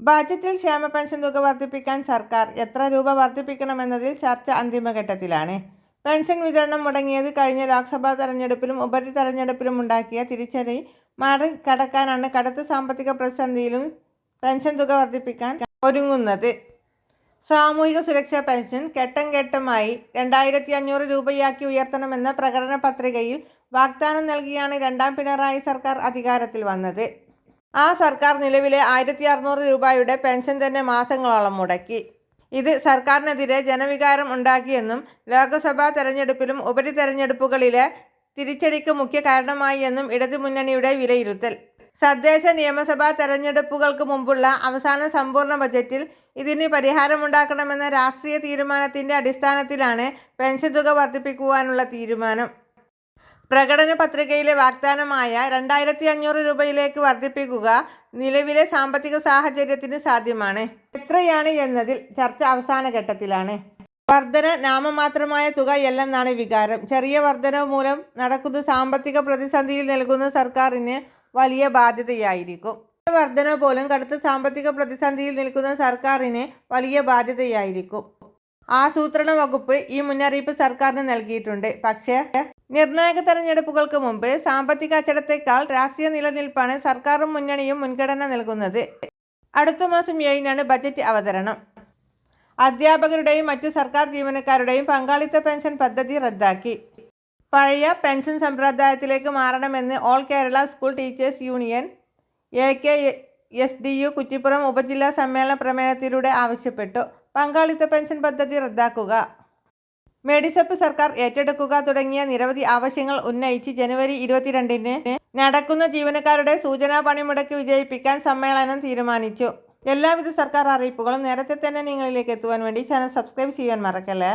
ബജറ്റിൽ ക്ഷേമ പെൻഷൻ തുക വർദ്ധിപ്പിക്കാൻ സർക്കാർ എത്ര രൂപ വർദ്ധിപ്പിക്കണമെന്നതിൽ ചർച്ച അന്തിമഘട്ടത്തിലാണ്. പെൻഷൻ വിതരണം മുടങ്ങിയത് കഴിഞ്ഞ ലോക്സഭാ തെരഞ്ഞെടുപ്പിലും ഉപരി തെരഞ്ഞെടുപ്പിലും ഉണ്ടാക്കിയ തിരിച്ചടി മറികടക്കാനാണ് കടുത്ത സാമ്പത്തിക പ്രതിസന്ധിയിലും പെൻഷൻ തുക വർദ്ധിപ്പിക്കാൻ ഒരുങ്ങുന്നത്. സാമൂഹിക സുരക്ഷാ പെൻഷൻ ഘട്ടം ഘട്ടമായി രണ്ടായിരത്തി അഞ്ഞൂറ് രൂപയാക്കി ഉയർത്തണമെന്ന പ്രകടന പത്രികയിൽ വാഗ്ദാനം നൽകിയാണ് രണ്ടാം പിണറായി സർക്കാർ അധികാരത്തിൽ വന്നത്. ആ സർക്കാർ നിലവിലെ ആയിരത്തി അറുന്നൂറ് രൂപയുടെ പെൻഷൻ തന്നെ മാസങ്ങളോളം മുടക്കി. ഇത് സർക്കാരിനെതിരെ ജനവികാരം ഉണ്ടാക്കിയെന്നും ലോക്സഭാ തെരഞ്ഞെടുപ്പിലും ഉപരി തെരഞ്ഞെടുപ്പുകളിലെ തിരിച്ചടിക്ക് മുഖ്യ കാരണമായി എന്നും ഇടതുമുന്നണിയുടെ വിലയിരുത്തൽ. തദ്ദേശ നിയമസഭാ തെരഞ്ഞെടുപ്പുകൾക്ക് മുമ്പുള്ള അവസാന സമ്പൂർണ ബജറ്റിൽ ഇതിന് പരിഹാരമുണ്ടാക്കണമെന്ന രാഷ്ട്രീയ തീരുമാനത്തിന്റെ അടിസ്ഥാനത്തിലാണ് പെൻഷൻ തുക വർദ്ധിപ്പിക്കുവാനുള്ള തീരുമാനം. പ്രകടന പത്രികയിലെ വാഗ്ദാനമായ രണ്ടായിരത്തി അഞ്ഞൂറ് രൂപയിലേക്ക് വർദ്ധിപ്പിക്കുക നിലവിലെ സാമ്പത്തിക സാഹചര്യത്തിന് സാധ്യമാണ്. എത്രയാണ് എന്നതിൽ ചർച്ച അവസാന ഘട്ടത്തിലാണ്. വർധന നാമമാത്രമായ തുകയല്ലെന്നാണ് വികാരം. ചെറിയ വർധനവ് മൂലം നടക്കുന്ന സാമ്പത്തിക പ്രതിസന്ധിയിൽ നൽകുന്ന സർക്കാരിന് വലിയ ബാധ്യതയായിരിക്കും. വർധന പോലും കടുത്ത സാമ്പത്തിക പ്രതിസന്ധിയിൽ നിൽക്കുന്ന സർക്കാരിന് വലിയ ബാധ്യതയായിരിക്കും. ആസൂത്രണ വകുപ്പ് ഈ മുന്നറിയിപ്പ് സർക്കാരിന് നൽകിയിട്ടുണ്ട്. പക്ഷേ നിർണായക തെരഞ്ഞെടുപ്പുകൾക്ക് മുമ്പ് സാമ്പത്തിക അച്ചടത്തേക്കാൾ രാഷ്ട്രീയ നിലനിൽപ്പാണ് സർക്കാരും മുന്നണിയും മുൻഗണന നൽകുന്നത്. അടുത്ത മാസം ഏഴിനാണ് ബജറ്റ് അവതരണം. അധ്യാപകരുടെയും മറ്റു സർക്കാർ ജീവനക്കാരുടെയും പങ്കാളിത്ത പെൻഷൻ പദ്ധതി റദ്ദാക്കി. പഴയ പെൻഷൻ സമ്പ്രദായത്തിലേക്ക് മാറണമെന്ന് all Kerala school teachers union A K S D U Kuttippuram ഉപജില്ലാ സമ്മേളന പ്രമേയത്തിലൂടെ ആവശ്യപ്പെട്ടു. പങ്കാളിത്ത പെൻഷൻ പദ്ധതി റദ്ദാക്കുക. മെഡിസപ്പ് സർക്കാർ ഏറ്റെടുക്കുക തുടങ്ങിയ നിരവധി ആവശ്യങ്ങൾ ഉന്നയിച്ച് ജനുവരി ഇരുപത്തിരണ്ടിന് നടക്കുന്ന ജീവനക്കാരുടെ സൂചനാ പണിമുടക്ക് വിജയിപ്പിക്കാൻ സമ്മേളനം തീരുമാനിച്ചു. എല്ലാവിധ സർക്കാർ അറിയിപ്പുകളും നേരത്തെ തന്നെ നിങ്ങളിലേക്ക് എത്തുവാൻ വേണ്ടി ചാനൽ സബ്സ്ക്രൈബ് ചെയ്യാൻ മറക്കല്ലേ?